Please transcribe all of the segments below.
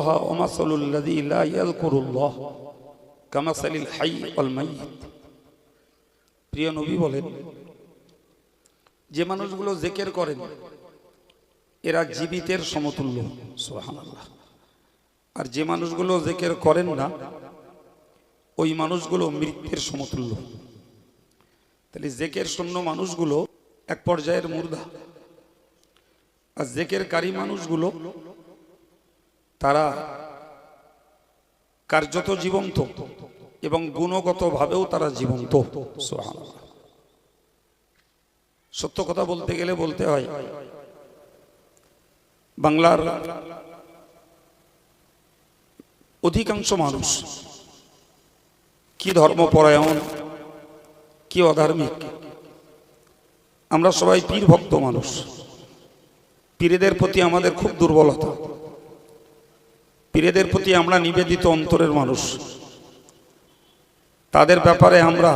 الله ومثل الذي لا يذكر الله كمثل الحي والميت প্রিয় নবী বলেন যে মানুষগুলো জেকের করেন এরা জীবিতের সমতুল্য সুবহানাল্লাহ আর যে মানুষগুলো জেকের করেন না ওই মানুষগুলো মৃত্যুর সমতুল্য তাহলে জেকের শূন্য মানুষগুলো এক পর্যায়ের মুর্দা আর জেকের কারি মানুষগুলো তারা কার্যত জীবন্ত এবং গুণগতভাবেও তারা জীবন্ত। সত্য কথা বলতে গেলে বলতে হয়, বাংলার অধিকাংশ মানুষ কি ধর্মপরায়ণ, কি অধার্মিক, আমরা সবাই পীর ভক্ত মানুষ। পীরেদের প্রতি আমাদের খুব দুর্বলতা। পীরেদের প্রতি আমরা নিবেদিত অন্তরের মানুষ। তাদের ব্যাপারে আমরা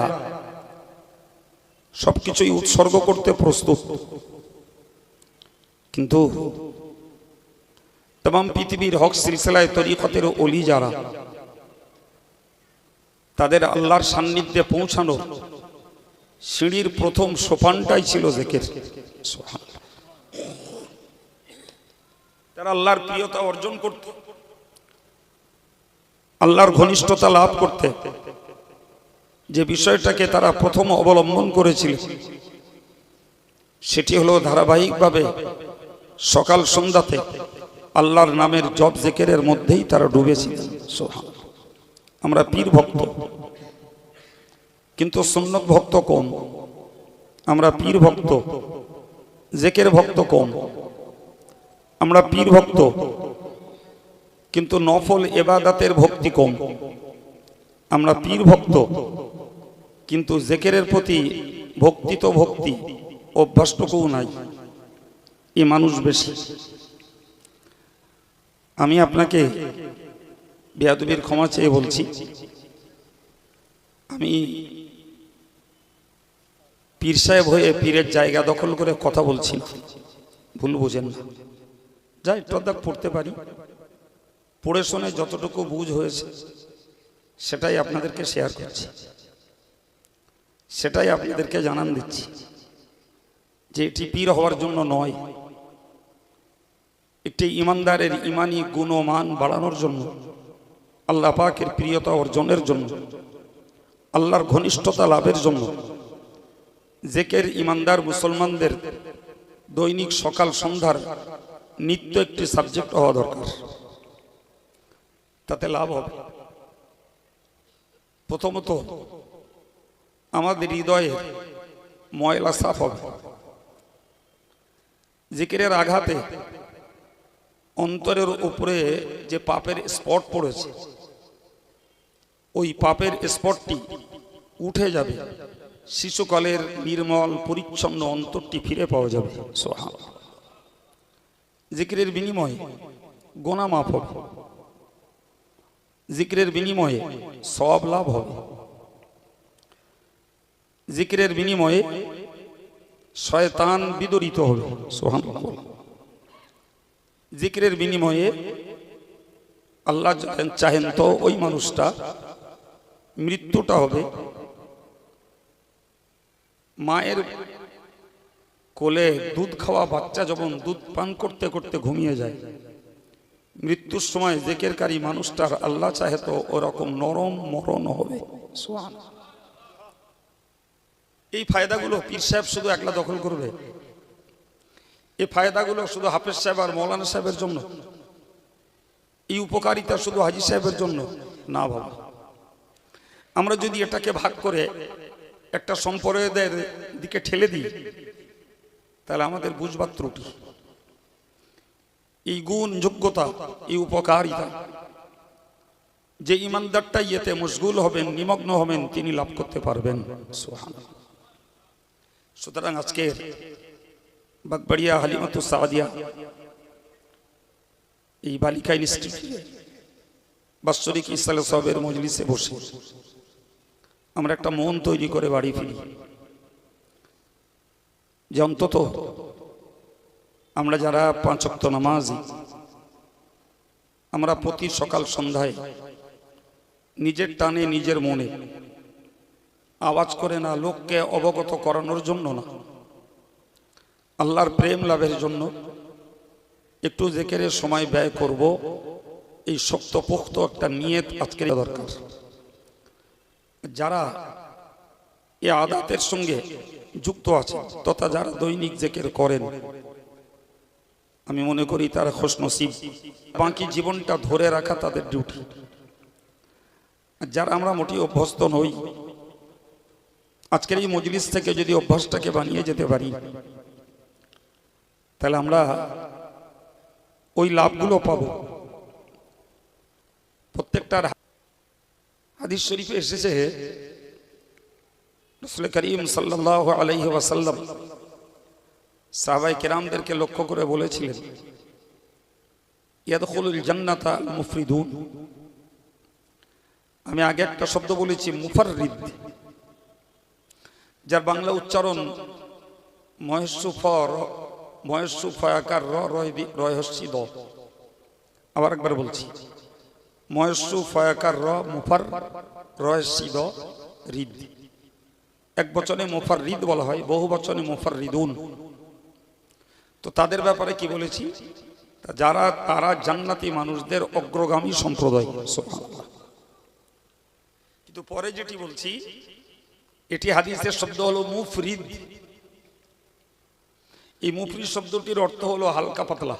সবকিছুই উৎসর্গ করতে প্রস্তুত। কিন্তু তমাম পৃথিবীর হক সিলসিলায় তরিকতের অলি যারা, তাদের আল্লাহর সান্নিধ্যে পৌঁছানো সিঁড়ির প্রথম সোপানটাই ছিল জেকের। তারা আল্লাহর প্রিয়তা অর্জন করত। আল্লাহর ঘনিষ্ঠতা লাভ করতে। যে বিষয়টাকে তারা প্রথম অবলম্বন করেছিল, সেটি হলো ধারাবাহিকভাবে সকাল সন্ধ্যাতে আল্লাহর নামের জব জেকেরের মধ্যেই তারা ডুবেছিল। সোহান আমরা পীর ভক্ত, কিন্তু সুন্নত ভক্ত কম। আমরা পীর ভক্ত, জেকের ভক্ত কম। আমরা পীর ভক্ত কিন্তু নফল এবাদাতের ভক্তি কম। আমরা পীর ভক্ত, কিন্তু জেকেরের প্রতি ভক্তি তো ভক্তি অভ্যাসটুকুও নাই, এ মানুষ বেশি। আমি আপনাকে বেয়াদবির ক্ষমা চেয়ে বলছি, আমি পীর সাহেব হয়ে পীরের জায়গা দখল করে কথা বলছি ভুল বোঝেন না। যা একটু পড়তে পারি। পড়ে শুনে যতটুকু বুঝ হয়েছে, সেটাই আপনাদেরকে শেয়ার করছি। সেটাই আপনাদেরকে জানান দিচ্ছি যে এটি পীর হওয়ার জন্য নয়। একটি ইমানদারের ইমানি গুণমান বাড়ানোর জন্য, আল্লাহ পাকের প্রিয়তা অর্জনের জন্য, আল্লাহর ঘনিষ্ঠতা লাভের জন্য, জেকের ইমানদার মুসলমানদের দৈনিক সকাল সন্ধ্যার নিত্য একটি সাবজেক্ট হওয়া দরকার। তাতে লাভ হবে। প্রথমত, আমাদের হৃদয়ে ময়লা সাফ হবে। জিকিরের আঘাতে অন্তরের উপরে যে পাপের স্পট পড়েছে, ওই পাপের স্পটটি উঠে যাবে। শিশুকালের নির্মল, পরিচ্ছন্ন অন্তরটি ফিরে পাওয়া যাবে। সোহা জিকিরের বিনিময়ে গোনা মাফ হবে। জিকিরের বিনিময়ে সব লাভ হবে। জিকিরের বিনিময়ে শয়তান বিদরিত হবে। সোহান জিকিরের বিনিময়ে আল্লাহ চাহেন তো ওই মানুষটা মৃত্যুটা হবে। মায়ের কোলে দুধ খাওয়া বাচ্চা যখন দুধ পান করতে করতে ঘুমিয়ে যায় মৃত্যুর সময় জেকেরকারী মানুষটার আল্লাহ চাহে তো ওরকম নরম মরণ হবে। এই ফায়দাগুলো পীর সাহেব শুধু একলা দখল করবে। এই ফায়দাগুলো শুধু হাফেজ সাহেব আর মৌলানা সাহেবের জন্য। এই উপকারিতা শুধু হাজি সাহেবের জন্য না বাবা আমরা যদি এটাকে ভাগ করে একটা সম্প্রদায়ের দিকে ঠেলে দিই, তাহলে আমাদের বুঝবার ত্রুটি। এই গুণ যোগ্যতা, এই উপকারিতা। যে ইমানদারটা ইয়েতে মশগুল হবেন, নিমগ্ন হবেন, তিনি লাভ করতে পারবেন। সুতরাং আজকের বাগবাড়িয়া হালিমাতু সাদিয়া, এই বালিকা ইনস্টিটিউটে বাৎসরিক ইসালে সবের মজলিসে বসে আমরা একটা মন তৈরি করে বাড়ি ফিরি। যে অন্তত আমরা যারা পাঁচক্ত নামাজি, আমরা প্রতি সকাল সন্ধ্যায় নিজের টানে নিজের মনে আওয়াজ করে না, লোককে অবগত করানোর জন্য না। আল্লাহর প্রেম লাভের জন্য একটু জেকেরের সময় ব্যয় করব, এই শক্তপোক্ত একটা নিয়ত আজকের দরকার। যারা এ আদাতের সঙ্গে যুক্ত আছে তথা যারা দৈনিক জেকের করেন আমি মনে করি তারা খোশ নসিব বাকি জীবনটা ধরে রাখা তাদের ডিউটি যারা আমরা মোটি অভ্যস্ত নই, আজকের এই মজলিস থেকে যদি অভ্যাসটাকে বানিয়ে যেতে পারি, তাহলে আমরা ওই লাভগুলো পাব। প্রত্যেকটার হাদিস শরীফে এসেছে, রসুল করিম সাল্লাহ আলাইহি ওয়াসাল্লাম সাহাবাই কেরামদেরকে লক্ষ্য করে বলেছিলেন, ইয়াদখুলুল জান্নাতা মুফরিদুন। আমি আগে একটা শব্দ বলেছি, মুফাররিদ। যার বাংলা উচ্চারণ মহেশ্বর মহেশ্বু ফয়াকার র রয়হস্যি দ। আবার একবার বলছি মহেশ্বু ফয়াকার র, মুফার রয়সি দ, রিদ। এক বচনে মুফার রিদ বলা হয়, বহু বচনে মুফার রিদুন তো তাদের ব্যাপারে কি বলেছি? যারা, তারা জান্নাতি মানুষদের অগ্রগামী সম্প্রদায়। কিন্তু পরে যেটি বলছি, এটি হাদিসের শব্দ হলো মুফরিদ। এই মুফরিদ শব্দটির অর্থ হলো হালকা পাতলা।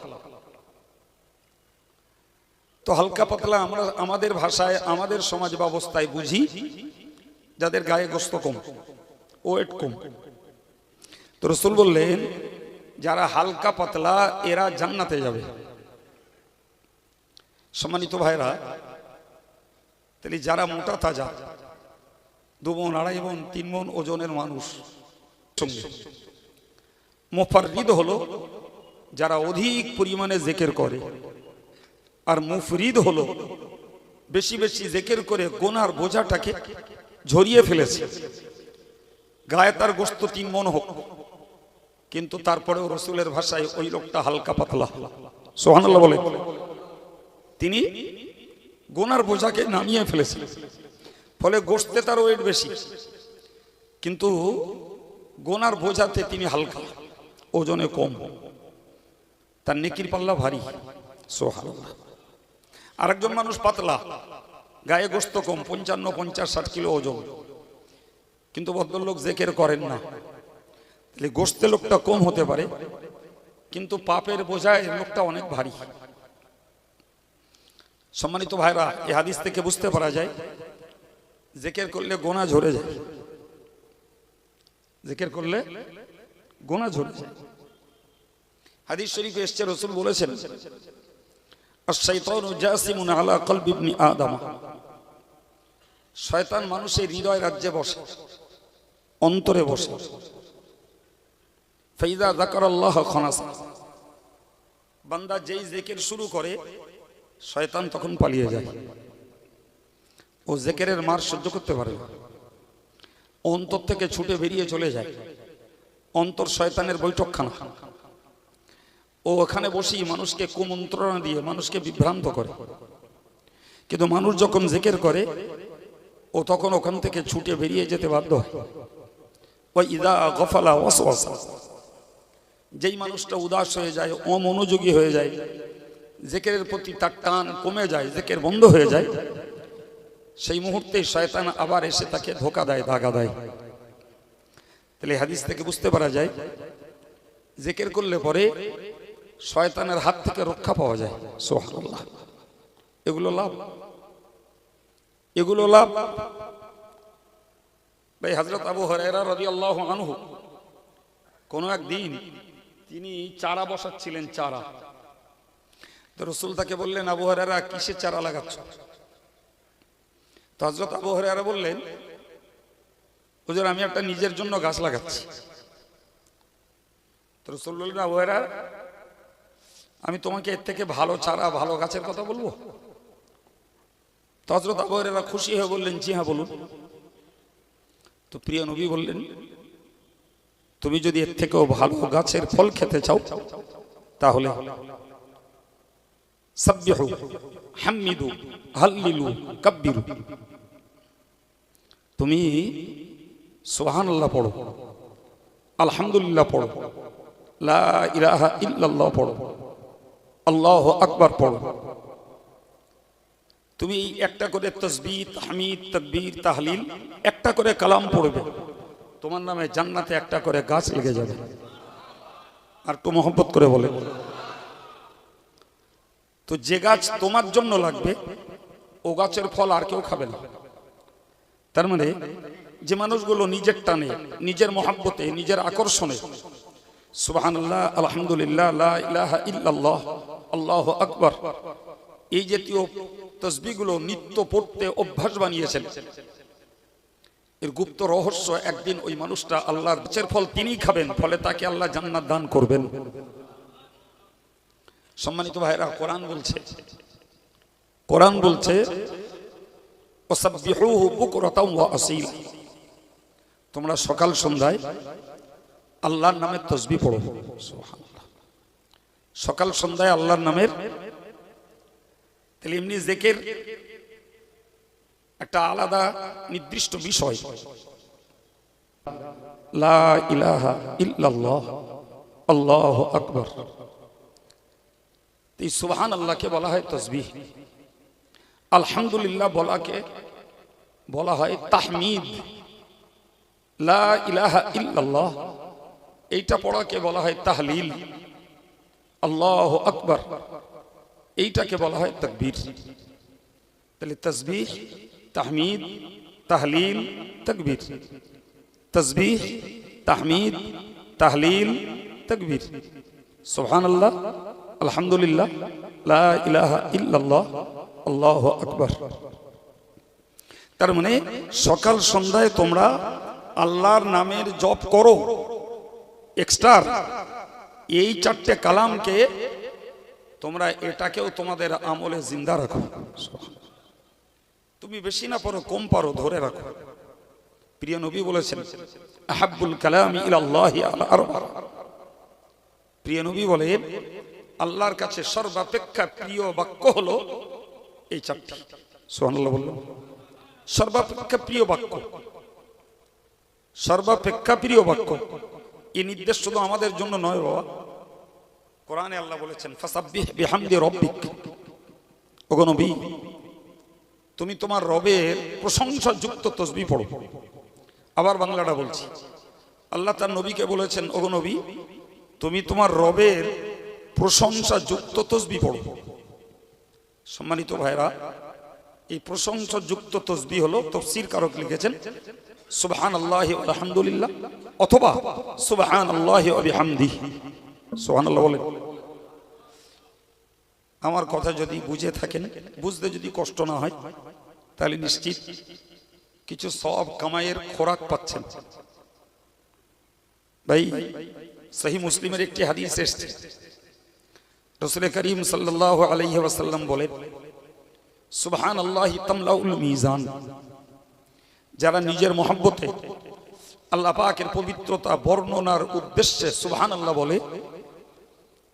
তো হালকা পাতলা আমরা, আমাদের ভাষায়, আমাদের সমাজ ব্যবস্থায় বুঝি, যাদের গায়ে গোস্ত কম, ওয়েট কম। তো রসুল বললেন যারা হালকা পাতলা, এরা জান্নাতে যাবে। সম্মানিত ভাইরা তাহলে যারা মোটা তাজা, দু মন আড়াই বোন, তিন মন ওজনের মানুষ মোফারিদ হলো যারা অধিক পরিমাণে জেকের করে, আর মুফরিদ হলো বেশি বেশি জেকের করে গোনার বোঝাটাকে ঝরিয়ে ফেলেছে। গায়ে তার গোস্ত তিন মন হোক। কিন্তু তারপরেও রসুলের ভাষায় ওই লোকটা হালকা পাতলা। সোহানাল্লাহ বলে। তিনি গোনার বোঝাকে নামিয়ে ফেলেছেন ফলে গোস্তে তার ওয়েট বেশি। কিন্তু গোনার বোঝাতে তিনি হালকা ওজনে কম। তার নেকির পাল্লা ভারী। সোহানাল্লাহ আরেকজন মানুষ পাতলা গায়ে গোস্ত কম পঞ্চান্ন পঞ্চাশ ষাট কিলো ওজন। কিন্তু ভদ্রলোক জেকের করেন না। তাহলে গোস্তে লোকটা কম হতে পারে, কিন্তু পাপের বোঝায় লোকটা অনেক ভারী। সম্মানিত ভাইরা এই হাদিস থেকে বুঝতে পারা যায়, জেকের করলে গোনা ঝরে যায়। জেকের করলে গোনা ঝরে যায়। হাদিস শরীফে এসছে, রসুল বলেছেন শয়তান মানুষের হৃদয় রাজ্যে বসে, অন্তরে বসে। ফাইদা যাকারাল্লাহ খানাসা। বান্দা যেই জেকের শুরু করে, শয়তান তখন পালিয়ে যায়। ও জেকেরের মার সহ্য করতে পারে না। অন্তর থেকে ছুটে বেরিয়ে চলে যায়। অন্তর শয়তানের বৈঠকখানা। ও ওখানে বসেই মানুষকে কুমন্ত্রণা দিয়ে, মানুষকে বিভ্রান্ত করে। কিন্তু মানুষ যখন জেকের করে, ও তখন ওখান থেকে ছুটে বেরিয়ে যেতে বাধ্য হয়। ওই ইদা গফালা ওয়াসওয়াসা। যেই মানুষটা উদাস হয়ে যায়, অমনোযোগী হয়ে যায় জেকের প্রতি তার টান কমে যায়, জেকের বন্ধ হয়ে যায়, সেই মুহূর্তে শয়তান আবার এসে তাকে ধোকা দেয় দাগা দেয়। তাহলে হাদিস থেকে বুঝতে পারা যায়, জেকের করলে পরে শয়তানের হাত থেকে রক্ষা পাওয়া যায়। সোহানুল্লাহ এগুলো লাভ। এগুলো লাভ। ভাই হজরত আবু হরাইরা রাদিয়াল্লাহু আনহু কোনো একদিন তিনি চারা বসাচ্ছিলেন চারা। তো রসুল তাকে বললেন, আবু কিসের চারা লাগাচ্ছ? তো হজরত বললেন, হুজুর, আমি একটা নিজের জন্য গাছ লাগাচ্ছি। রসুল বললেন, আবু আমি তোমাকে এর থেকে ভালো চারা, ভালো গাছের কথা বলব? তো হজরত খুশি হয়ে বললেন, জি হ্যাঁ বলুন। তো প্রিয় নবী বললেন তুমি যদি এর থেকেও ভালো গাছের ফল খেতে চাও, তাহলে সাব্বিহু, হাম্মিদু, হাল্লিলু তুমি সুবহানাল্লাহ পড়ো, আলহামদুলিল্লাহ পড়ো, লা ইল্লাল্লাহ পড়ো, আল্লাহু আকবার পড়ো। তুমি একটা করে তসবি হামিদ তকবীর, তাহলিল, একটা করে কালাম পড়বে। তোমার নামে জান্নাতে একটা করে গাছ লেগে যাবে। আর তো মোহব্বত করে বলে। তো যে গাছ তোমার জন্য লাগবে, ও গাছের ফল আর কেউ খাবে না। তার মানে যে মানুষগুলো নিজের টানে, নিজের মহাব্বতে, নিজের আকর্ষণে, সুবহানাল্লাহ, আলহামদুলিল্লাহ ইল্লাল্লাহ, আল্লাহু আকবার, এই জাতীয় তসবিগুলো নিত্য পড়তে অভ্যাস বানিয়েছেন। এর গুপ্ত রহস্য একদিন ওই মানুষটা আল্লাহর গাছের ফল তিনি খাবেন, ফলে তাকে আল্লাহ জান্নাত দান করবেন। সম্মানিত ভাইরা কোরআন বলছে কোরআন বলছে তোমরা সকাল সন্ধ্যায় আল্লাহর নামের তসবি পড়ো। সকাল সন্ধ্যায় আল্লাহর নামের, তাহলে এমনি জেকের একটা আলাদা নির্দিষ্ট বিষয়। লা ইলাহা আল্লাহু আকবার। এই আল্লাহকে বলা হয় তসবিহ। আলহামদুলিল্লাহ বলাকে বলা হয় তাহমিদ। লা ইলাহা ইল্লাল্লাহ। এইটা পড়াকে বলা হয় তাহলিল। আল্লাহ আকবর। এইটাকে বলা হয় তকবীর। তাহলে তসবিহ তাহমিদ, তাহলিল, তকবীর। তসবিহ, তাহমিদ, তাহলিল, তকবীর। সুবহানাল্লাহ, আলহামদুলিল্লাহ, লা ইলাহা ইল্লাল্লাহ, আল্লাহু আকবার। তার মানে সকাল সন্ধ্যায় তোমরা আল্লাহর নামের জপ করো। এক্সট্রা, এই চারটে কালামকে তোমরা এটাকেও তোমাদের আমলে জিন্দা রাখো। তুমি বেশি না পারো কম পারো ধরে রাখো। প্রিয় নবী বলেছেন, আহাব্বুল কালামি ইলাল্লাহি প্রিয় নবী বলেন, আল্লাহর কাছে সর্বাপেক্ষা প্রিয় বাক্য হলো এই চারটি। সুবহানাল্লাহ বলল সর্বাপেক্ষা প্রিয় বাক্য। সর্বাপেক্ষা প্রিয় বাক্য। এই নির্দেশ শুধু আমাদের জন্য নয় বাবা। কোরআনে আল্লাহ বলেছেন, ফাসাব্বিহ বিহামদি রব্বিক। ওগো নবী তুমি তোমার রবের প্রশংসা যুক্ত তসবি পড়ো। আবার বাংলাটা বলছি। আল্লাহ তার নবীকে বলেছেন, ওগো নবী, তুমি তোমার রবের প্রশংসা যুক্ত তসবি পড়ো। সম্মানিত ভাইরা, এই প্রশংসা যুক্ত তসবি হলো তফসির কারক লিখেছেন সুবহান আল্লাহ আলহামদুলিল্লাহ অথবা সুবহান আল্লাহ আবিহামদি সুবহান আল্লাহ বলেন। আমার কথা যদি বুঝে থাকেন, বুঝতে যদি কষ্ট না হয়, তাহলে নিশ্চিত কিছু সব কামাইয়ের খোরাক পাচ্ছেন। ভাই, সহি মুসলিমের একটি হাদিস এসছে। রসুল করিম সাল্লাহ আলাইহি ওয়াসাল্লাম বলেন সুবহান আল্লাহ তামলাউল মিজান। যারা নিজের মহব্বতে আল্লাহ পাকের পবিত্রতা বর্ণনার উদ্দেশ্যে সুবহান আল্লাহ বলে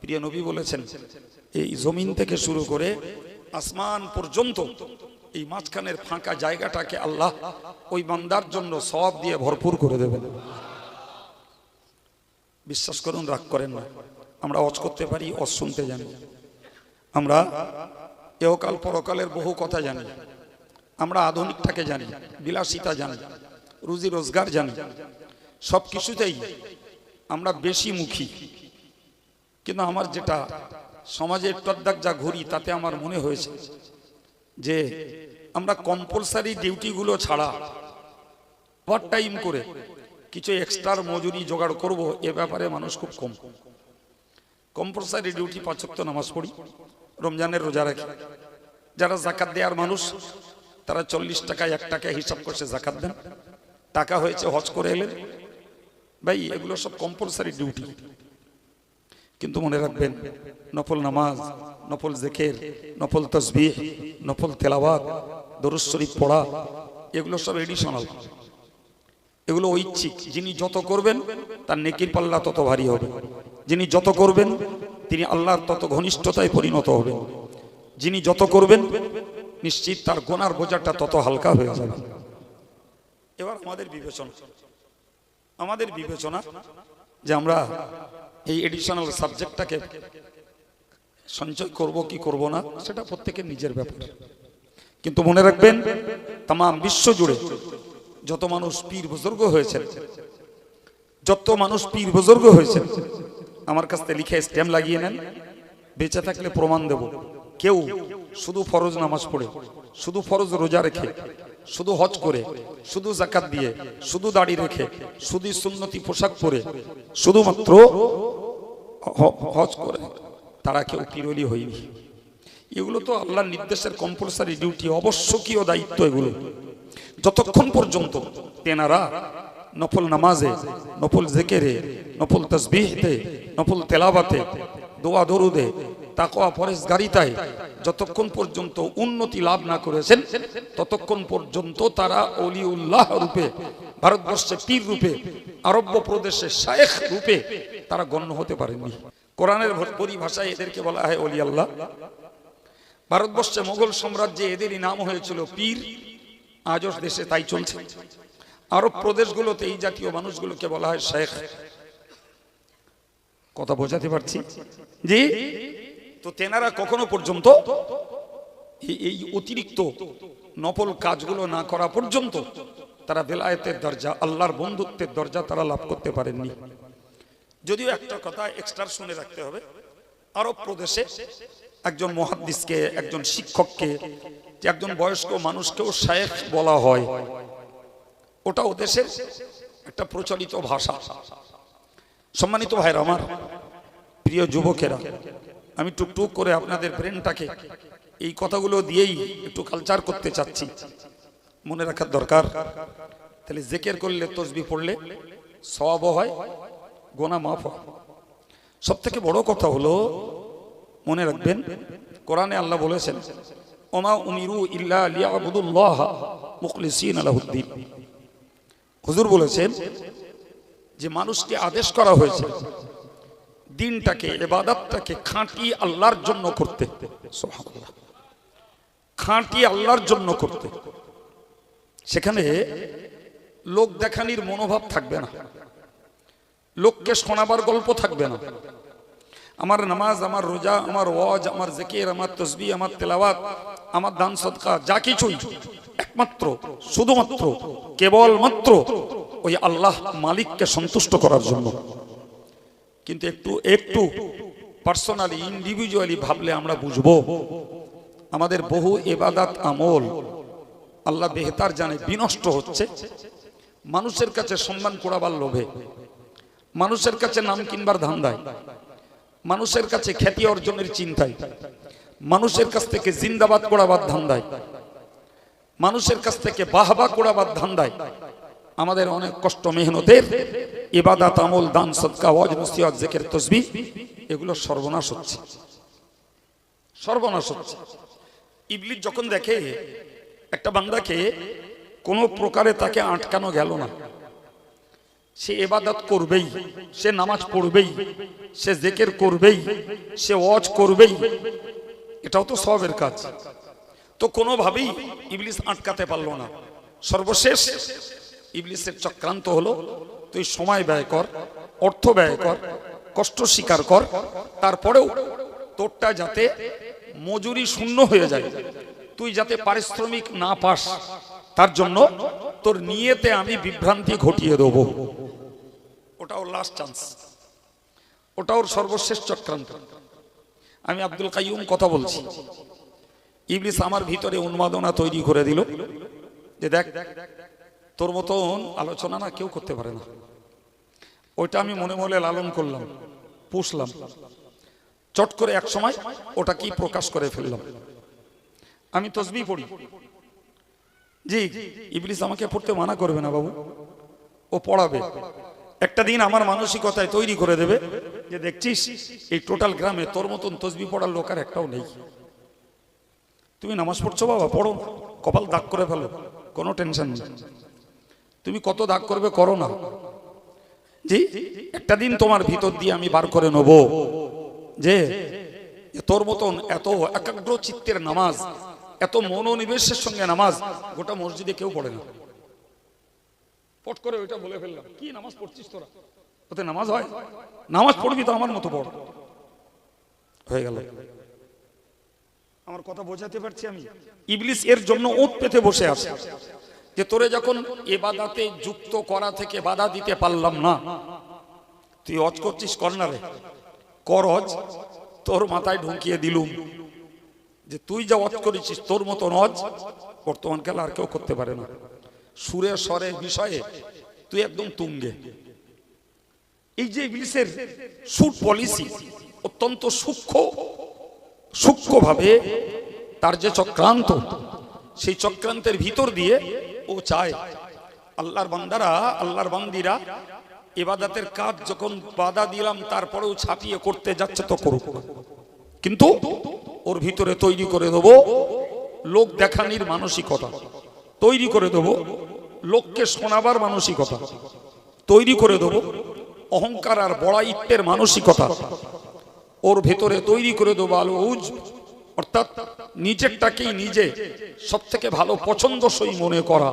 প্রিয় নবী বলেছেন, এই জমিন থেকে শুরু করে আসমান পর্যন্ত এই মাঝখানের ফাঁকা জায়গাটাকে আল্লাহ ওই বান্দার জন্য সব দিয়ে ভরপুর করে দেবেন। বিশ্বাস করুন, রাগ করেন না। আমরা অজ করতে পারি অজ শুনতে জানি। আমরা এহকাল পরকালের বহু কথা জানি। আমরা আধুনিকটাকে জানি, বিলাসিতা জানি, রুজি রোজগার জানি। সব কিছুতেই আমরা বেশি মুখী। কিন্তু আমার যেটা সমাজের টদ্দাক যা ঘুরি তাতে আমার মনে হয়েছে যে আমরা কম্পালসারি ডিউটিগুলো ছাড়া ওভার টাইম করে কিছু এক্সট্রার মজুরি জোগাড় করব, এ ব্যাপারে মানুষ খুব কম। কম্পালসারি ডিউটি পাঁচক্ত নামাজ পড়ি, রমজানের রোজা রাখি। যারা জাকাত দেওয়ার মানুষ, তারা চল্লিশ টাকায় এক টাকায় হিসাব করছে জাকাত দেন। টাকা হয়েছে হজ করে এলেন। ভাই, এগুলো সব কম্পালসারি ডিউটি কিন্তু মনে রাখবেন, নফল নামাজ, নফল জেকের, নফল তসবিহ, নফল দরুদ শরীফ পড়া, এগুলো সব এডিশনাল এগুলো ঐচ্ছিক। যিনি যত করবেন, তার নেকির পাল্লা তত ভারী হবে। যিনি যত করবেন, তিনি আল্লাহর তত ঘনিষ্ঠতায় পরিণত হবেন। যিনি যত করবেন, নিশ্চিত তার গোনার বোঝাটা তত হালকা হয়ে যাবে। এবার আমাদের বিবেচনা। আমাদের বিবেচনা যে আমরা এই এডিশনাল সাবজেক্টটাকে সঞ্চয় করব কি করব না, সেটা প্রত্যেকের নিজের ব্যাপার। কিন্তু মনে রাখবেন তাম বিশ্ব জুড়ে যত মানুষ পীর বুজুর্গ হয়েছেন, যত মানুষ পীর বুজুর্গ হয়েছেন, আমার কাছ থেকে লিখে স্ট্যাম্প লাগিয়ে নেন, বেঁচে থাকলে প্রমাণ দেব। কেউ শুধু ফরজ নামাজ পড়ে, শুধু ফরজ রোজা রেখে শুধু হজ করে, শুধু জাকাত দিয়ে, শুধু দাড়ি রেখে, শুধু সুন্নতি পোশাক পরে, শুধুমাত্র হজ করে। তারা কেউ পিরলি হয়নি। এগুলো তো আল্লাহর নির্দেশের কম্পালসারি ডিউটি অবশ্যকীয় দায়িত্ব এগুলো। যতক্ষণ পর্যন্ত তেনারা নফল নামাজে, নফল জেকেরে, নফল তসবিহতে, নফল তেলাবাতে দোয়া দরুদে তাকোয়া ফরেজ গাড়িতায় যতক্ষণ পর্যন্ত উন্নতি লাভ না করেছেন, ততক্ষণ পর্যন্ত তারা অলিউল্লাহ রূপে, ভারতবর্ষে পীর রূপে, আরব্য প্রদেশে শায়েখ রূপে তারা গণ্য হতে পারেননি। কোরআনের পরিভাষায় এদেরকে বলা হয় অলি আল্লাহ ভারতবর্ষে মোগল সাম্রাজ্যে এদেরই নাম হয়েছিল পীর। আজও দেশে তাই চলছে। আরব প্রদেশগুলোতে এই জাতীয় মানুষগুলোকে বলা হয় শেখ কথা বোঝাতে পারছি? জি? তো তেনারা কখনো পর্যন্ত এই- অতিরিক্ত নফল কাজগুলো না করা পর্যন্ত তারা বেলায়েতের দরজা, আল্লাহর বন্ধুত্বের দরজা তারা লাভ করতে পারেননি। যদিও একটা কথা এক্সট্রা শুনে রাখতে হবে। আরব প্রদেশে একজন মহাদ্দিসকে একজন শিক্ষককে একজন বয়স্ক মানুষকেও শায়েখ বলা হয়, ওটা ও দেশের একটা প্রচলিত ভাষা। সম্মানিত ভাইরা আমার, প্রিয় যুবকেরা আমি টুকটুক করে আপনাদের ব্রেনটাকে এই কথাগুলো দিয়েই একটু কালচার করতে চাচ্ছি। মনে রাখার দরকার। তাহলে জেকের করলে, তসবি পড়লে সওয়াব হয়, গোনা মাফ হয়। সব থেকে বড় কথা হলো, মনে রাখবেন, কোরআনে আল্লাহ বলেছেন, ওমা উমিরু ইল্লা লিয়াবুদুল্লাহ মুখলিসিন আলাহুদ্দিন হুজুর বলেছেন, যে মানুষকে আদেশ করা হয়েছে দিনটাকে, এবাদতটাকে খাঁটি আল্লাহর জন্য করতে। খাঁটি আল্লাহর জন্য করতে। সেখানে লোক দেখানির মনোভাব থাকবে না। লোককে শোনাবার গল্প থাকবে না। আমার নামাজ, আমার রোজা, আমার ওয়াজ, আমার জেকের, আমার তসবি আমার তেলাওয়াত, আমার দান সদকা, যা কিছুই একমাত্র, শুধুমাত্র, কেবলমাত্র ওই আল্লাহ মালিককে সন্তুষ্ট করার জন্য। কিন্তু একটু একটু পার্সোনালি ইন্ডিভিজুয়ালি ভাবলে আমরা বুঝব। আমাদের বহু এবাদাত আমল আল্লাহ বেহতার জানে বিনষ্ট হচ্ছে। মানুষের কাছে সম্মান করাবার লোভে, মানুষের কাছে নাম কিনবার ধান্দায়, মানুষের কাছে খ্যাতি অর্জনের চিন্তায়, মানুষের কাছ থেকে জিন্দাবাদ করাবার ধান্দায়, মানুষের কাছ থেকে বাহবা করাবার ধান্দায় আমাদের অনেক কষ্ট, মেহনতের ইবাদাত, আমল, দান, সদকা, ওয়াজ, নসিহত, জেকের, তসবি, এগুলো সর্বনাশ হচ্ছে। সর্বনাশ হচ্ছে। ইবলিস যখন দেখে, একটা বান্দাকে কোনো প্রকারে তাকে আটকানো গেল না। সে এবাদত করবেই, সে নামাজ পড়বেই, সে জেকের করবেই, সে ওয়াজ করবেই, এটাও তো সবের কাজ। তো কোনোভাবেই ইবলিস আটকাতে পারল না। সর্বশেষ ইবলিসের চক্রান্ত হলো, তুই সময় ব্যয় কর, অর্থ ব্যয় কর, কষ্ট স্বীকার কর, তারপরেও তোরটা যাতে মজুরি শূন্য হয়ে যায়, তুই যাতে পারিশ্রমিক না পাস, তার জন্য তোর নিয়েতে আমি বিভ্রান্তি ঘটিয়ে দেবো। ওটা ওর লাস্ট চান্স ওটা ওর সর্বশেষ চক্রান্ত। আমি আব্দুল কাইয়ুম কথা বলছি। ইবলিস আমার ভিতরে উন্মাদনা তৈরি করে দিল। যে দেখ তোর মতন আলোচনা না কেউ করতে পারে না। ওইটা আমি মনে মনে লালন করলাম, পুষলাম। চট করে এক সময় ওটা কি প্রকাশ করে ফেললাম। আমি তসবি পড়ি। জি, ইবলিস আমাকে পড়তে মানা করবে না বাবু। ও পড়াবে। একটা দিন আমার মানসিকতায় তৈরি করে দেবে যে দেখছিস, এই টোটাল গ্রামে তোর মতন তসবি পড়ার লোক আর একটাও নেই। তুমি নামাজ পড়ছো বাবা, পড়ো। কপাল দাগ করে ফেলো, কোনো টেনশন নেই। তুমি কত দাগ করবে করো না। জি একটা দিন তোমার ভিতর দিয়ে আমি বার করে নেব। যে তোর মতন এত একাগ্র চিত্তের নামাজ এত মনোনিবেশের সঙ্গে নামাজ গোটা মসজিদে কেউ পড়ে না। পট করে ওইটা বলে ফেললাম। কি নামাজ পড়ছিস তোরা? ওতে নামাজ হয়? নামাজ পড়বি তো আমার মতো পড়। হয়ে গেল। আমার কথা বোঝাতে পারছি আমি? ইবলিস এর জন্য ওত পেতে বসে আছে। যে তোরে যখন এ এবাদাতে যুক্ত করা থেকে বাধা দিতে পারলাম না, তুই অজ করছিস কর্নারে কর অজ, তোর মাথায় ঢুকিয়ে দিলুম যে তুই যা অজ করেছিস, তোর অজ বর্তমান কালে আর কেউ করতে পারে না। সুরে স্বরে বিষয়ে তুই একদম তুঙ্গে। এই যে ইংলিশের সুট পলিসি অত্যন্ত সূক্ষ্ম, সূক্ষ্মভাবে তার যে চক্রান্ত, সেই চক্রান্তের ভিতর দিয়ে ও চায়। আল্লাহর বান্দারা, আল্লাহর বান্দিরা এবাদাতের কাজ যখন বাধা দিলাম, তারপরেও ছাপিয়ে করতে যাচ্ছে তো করুক। কিন্তু ওর ভিতরে তৈরি করে দেব লোক দেখানির মানসিকতা। তৈরি করে দেব লোককে শোনাবার মানসিকতা। তৈরি করে দেব অহংকার আর বড়াইত্বের মানসিকতা। ওর ভেতরে তৈরি করে দেবো আলো অর্থাৎ নিজেরটাকেই নিজে সব থেকে ভালো পছন্দসই মনে করা।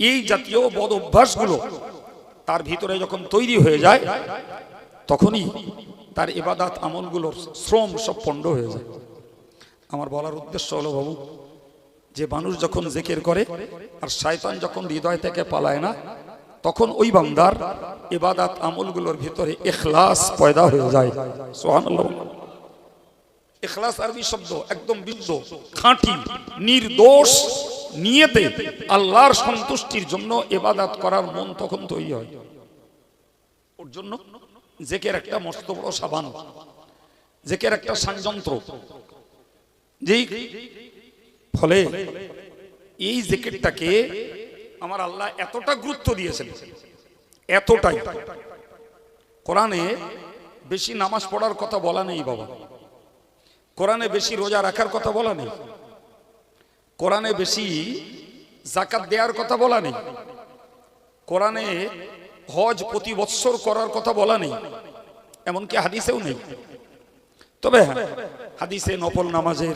এই জাতীয় বদ অভ্যাসগুলো তার ভিতরে যখন তৈরি হয়ে যায়, তখনই তার এবাদাত আমলগুলোর শ্রম সব পণ্ড হয়ে যায়। আমার বলার উদ্দেশ্য হলো, বাবু, যে মানুষ যখন জেকের করে আর শয়তান যখন হৃদয় থেকে পালায় না, তখন ওই বান্দার এবাদাত আমলগুলোর ভিতরে এখলাস পয়দা হয়ে যায়। সুবহানাল্লাহ। এখলাস আরবি শব্দ একদম বিদ্ধ খাঁটি নির্দোষ নিয়েতে আল্লাহর সন্তুষ্টির জন্য এবাদাত করার মন তখন তৈরি হয়। ওর জন্য জেকের একটা মস্ত বড় সাবান জেকের একটা সংযন্ত্র যেই ফলে এই জেকেটটাকে আমার আল্লাহ এতটা গুরুত্ব দিয়েছেন এতটাই। কোরআনে বেশি নামাজ পড়ার কথা বলা নেই বাবা। কোরআনে বেশি রোজা রাখার কথা বলা নেই। কোরআনে বেশি জাকাত দেওয়ার কথা বলা নেই। কোরআনে হজ প্রতি বৎসর করার কথা বলা নেই। এমনকি হাদিসেও নেই। তবে হ্যাঁ হাদিসে নফল নামাজের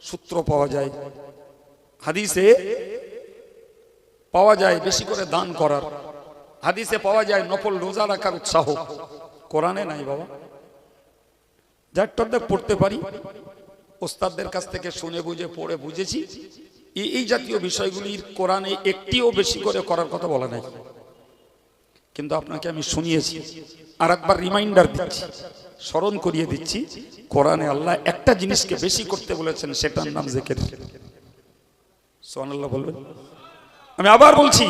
সূত্র পাওয়া যায়। হাদিসে পাওয়া যায় বেশি করে দান করার। হাদিসে পাওয়া যায় নফল রোজা রাখার উৎসাহ। কোরআনে নাই বাবা। যার পড়তে পারি। ওস্তাদদের কাছ থেকে শুনে বুঝে, পড়ে বুঝেছি। এই জাতীয় বিষয়গুলির কোরআনে একটিও বেশি করে করার কথা বলা নাই। কিন্তু আপনাকে আমি শুনিয়েছি। আর একবার রিমাইন্ডার দিচ্ছি। স্মরণ করিয়ে দিচ্ছি, কোরআনে আল্লাহ একটা জিনিসকে বেশি করতে বলেছেন, সেটার নাম জেকের। সোহানাল্লাহ বলবেন? আমি আবার বলছি,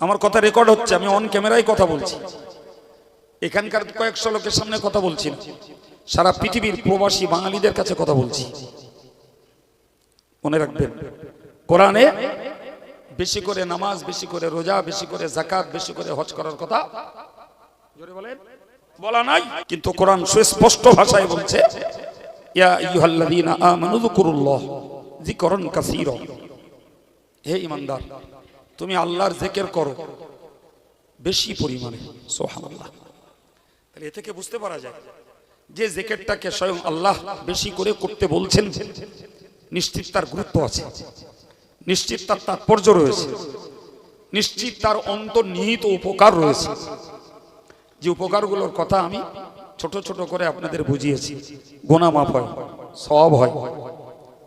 আমার কথা রেকর্ড হচ্ছে, আমি অন ক্যামেরায় কথা বলছি। এখানকার কয়েকশো লোকের সামনে কথা বলছি না। সারা পৃথিবীর প্রবাসী বাঙালিদের কাছে কথা বলছি। মনে রাখবেন, কোরআনে বেশি করে নামাজ, বেশি করে রোজা, বেশি করে জাকাত বেশি করে হজ করার কথা বলা নাই, কিন্তু কোরআন সুস্পষ্ট ভাষায় বলছে হে ইমানদার, তুমি আল্লাহর জিকির করো, বেশি পরিমাণে, সুবহানাল্লাহ। তাহলে এ থেকে বুঝতে পারা যায় যে জেকেটটাকে স্বয়ং আল্লাহ বেশি করে করতে বলছেন, নিশ্চিত তার গুরুত্ব আছে। নিশ্চিত তার তাৎপর্য রয়েছে। নিশ্চিত তার অন্তর্নিহিত উপকার রয়েছে। যে উপকারগুলোর কথা আমি ছোট ছোট করে আপনাদের বুঝিয়েছি। গোনা মাফ হয় সব হয়,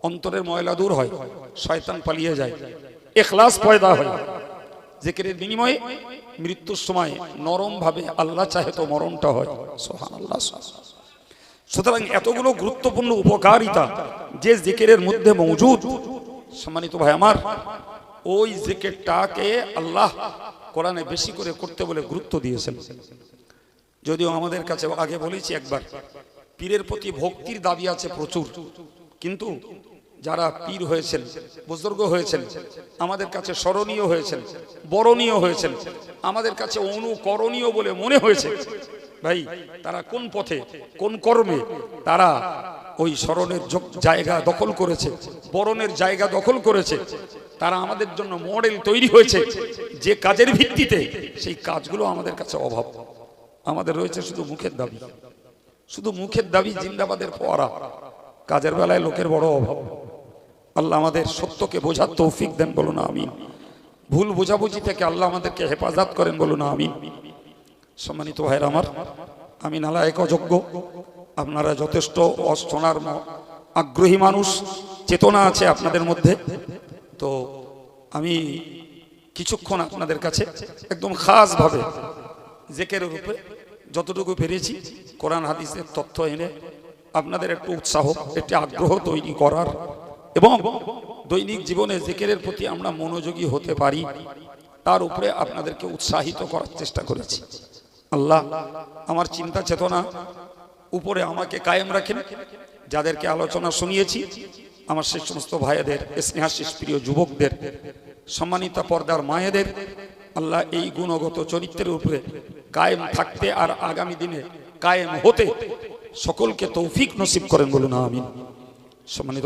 অন্তরের ময়লা দূর হয়, শয়তান পালিয়ে যায়, এখলাস পয়দা হয়। জেকেরের বিনিময়ে মৃত্যুর সময় নরম ভাবে আল্লাহ চাহে তো মরণটা হয়। সোহান আল্লাহ সুতরাং এতগুলো গুরুত্বপূর্ণ উপকারিতা যে জিকিরের মধ্যে মৌজুদ সম্মানিত ভাই আমার, ওই জিকিরটাকে আল্লাহ কোরআনে বেশি করে করতে বলে গুরুত্ব দিয়েছেন। যদিও আমাদের কাছে আগে বলেছি একবার, পীরের প্রতি ভক্তির দাবি আছে প্রচুর, কিন্তু যারা পীর হয়েছেন, বুজুর্গ হয়েছেন, আমাদের কাছে স্মরণীয় হয়েছেন, বরণীয় হয়েছেন, আমাদের কাছে অনুকরণীয় বলে মনে হয়েছে ভাই, তারা কোন পথে, কোন কর্মে তারা ওই স্মরণের জায়গা দখল করেছে, বরণের জায়গা দখল করেছে। তারা আমাদের জন্য মডেল তৈরি হয়েছে, যে কাজের ভিত্তিতে সেই কাজগুলো আমাদের কাছে অভাব। আমাদের রয়েছে শুধু মুখের দাবি। শুধু মুখের দাবি জিন্দাবাদের পড়া কাজের বেলায় লোকের বড় অভাব। আল্লাহ আমাদের সত্যকে বোঝার তৌফিক দেন বলুন, আমিন। ভুল বোঝাবুঝি থেকে আল্লাহ আমাদেরকে হেফাজত করেন বলুন, আমিন। সম্মানিত ভাইয়ের আমার, আমি নালায়ক অযোগ্য। আপনারা যথেষ্ট অশোনার আগ্রহী মানুষ, চেতনা আছে আপনাদের মধ্যে। তো আমি কিছুক্ষণ আপনাদের কাছে একদম খাসভাবে জেকের রূপে যতটুকু পেরেছি, কোরআন, হাদিসের তথ্য এনে আপনাদের একটু উৎসাহ, একটি আগ্রহ তৈরি করার এবং দৈনিক জীবনে জেকেরের প্রতি আমরা মনোযোগী হতে পারি, তার উপরে আপনাদেরকে উৎসাহিত করার চেষ্টা করেছি। আল্লাহ, আমার চিন্তা চেতনা উপরে আমাকে কায়েম রাখেন। যাদেরকে আলোচনা শুনিয়েছি, আমার সেই সমস্ত ভাইয়েদের স্নেহাশিস প্রিয় যুবকদের, সম্মানিতা পর্দার মায়েদের, আল্লাহ এই গুণগত চরিত্রের উপরে কায়েম থাকতে আর আগামী দিনে কায়েম হতে সকলকে তৌফিক নসিব করেন বলুন, আমিন। সম্মানিত